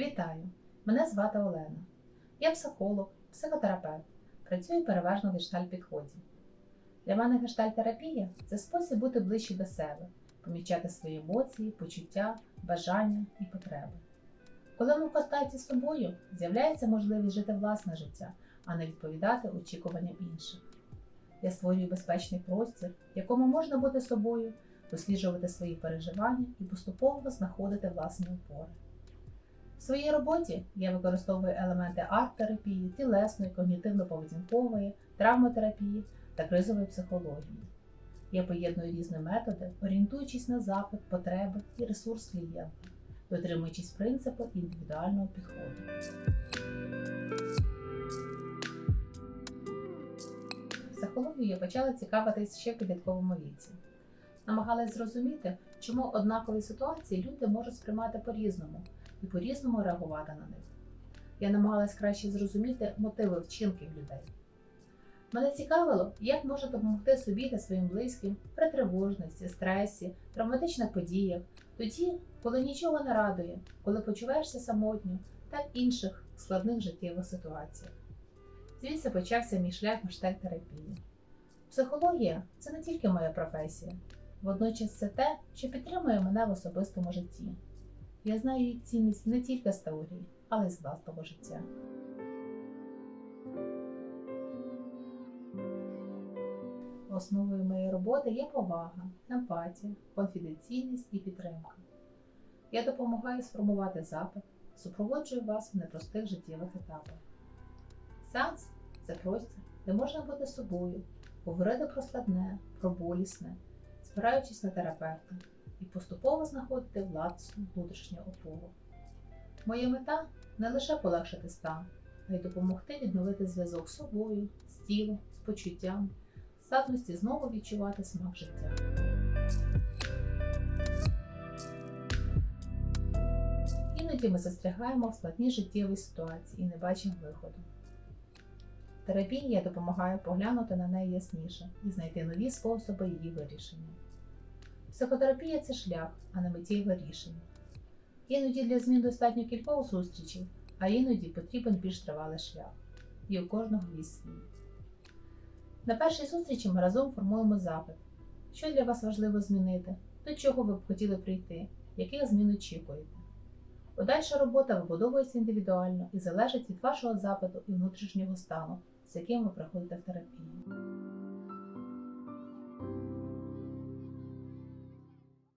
Вітаю! Мене звати Олена. Я психолог, психотерапевт. Працюю переважно в гештальт-підході. Для мене гештальт-терапія – це спосіб бути ближче до себе, помічати свої емоції, почуття, бажання і потреби. Коли ми в контакті з собою, з'являється можливість жити власне життя, а не відповідати очікуванням інших. Я створюю безпечний простір, в якому можна бути собою, досліджувати свої переживання і поступово знаходити власні опори. В своїй роботі я використовую елементи арт-терапії, тілесної, когнітивно-поведінкової, травмотерапії та кризової психології. Я поєдную різні методи, орієнтуючись на запит, потреби і ресурс клієнта, дотримуючись принципу індивідуального підходу. Психологією я почала цікавитись ще в підлітковому віці. Намагалась зрозуміти, чому однакові ситуації люди можуть сприймати по-різному і по-різному реагувати на них. Я намагалась краще зрозуміти мотиви вчинків людей. Мене цікавило, як може допомогти собі та своїм близьким при тривожності, стресі, травматичних подіях, тоді, коли нічого не радує, коли почуваєшся самотньо та в інших складних життєвих ситуаціях. Звідси почався мій шлях гештальт-терапії. Психологія це не тільки моя професія, водночас це те, що підтримує мене в особистому житті. Я знаю її цінність не тільки з теорії, але й з власного життя. Основою моєї роботи є повага, емпатія, конфіденційність і підтримка. Я допомагаю сформувати запит, супроводжую вас в непростих життєвих етапах. Сеанс це простір, де можна бути собою, говорити про складне, про болісне, спираючись на терапевта і поступово знаходити власну внутрішню опору. Моя мета не лише полегшити стан, а й допомогти відновити зв'язок з собою, з тілом, з почуттям, здатності знову відчувати смак життя. Іноді ми застрягаємо в складній життєвій ситуації і не бачимо виходу. В терапії я допомагаю поглянути на неї ясніше і знайти нові способи її вирішення. Психотерапія це шлях, а не миттєве рішення. Іноді для змін достатньо кількох зустрічей, а іноді потрібен більш тривалий шлях. І у кожного свій. На першій зустрічі ми разом формуємо запит, що для вас важливо змінити, до чого ви б хотіли прийти, яких змін очікуєте. Подальша робота вибудовується індивідуально і залежить від вашого запиту і внутрішнього стану, з яким ви приходите в терапію.